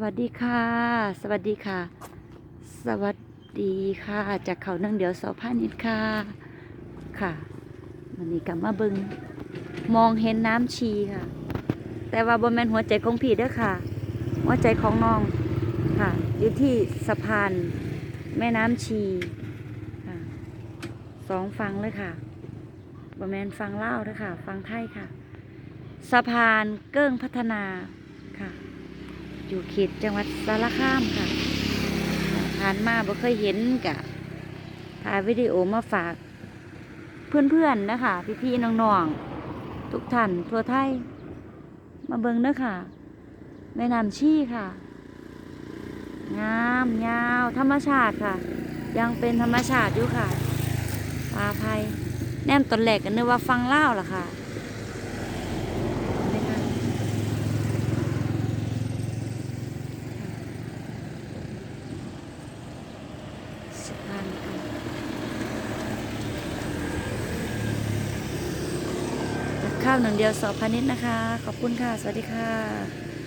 วัสดีค่ะ สวัสดีค่ะ สวัสดีค่ะ จากเขานั่งเดียวสอพานิดค่ะ ค่ะวันนี้กลับมาบิงมองเห็นน้ำชีค่ะ แต่ว่าบนแมนหัวใจของพี่เด้อค่ะ หัวใจของน้องค่ะ อยู่ที่สะพานแม่น้ำชีค่ะสองฟังเลยค่ะบนแมนฟังเล่าเด้อค่ะ ฟังไทยค่ะ สะพานเกิ้งพัฒนาค่ะ อยู่เขตจังหวัดสารคามค่ะ ผ่านมาบ่เคยเห็นกะถ่ายวิดีโอมาฝาก เพื่อนๆนะคะ พี่ๆน้องๆ ทุกท่านทั่วไทย มาเบิ่งเด้อค่ะแม่น้ำชี่ค่ะ งามยาว ธรรมชาติค่ะ ยังเป็นธรรมชาติอยู่ค่ะปลาภัยแนมตอนแรกกันนึกว่าฟังเล่าล่ะค่ะนี่ค่ะ สะพานค่ะจากข้าวหนึ่งเดียวสอบพาณิชย์นะคะ ขอบคุณค่ะ สวัสดีค่ะ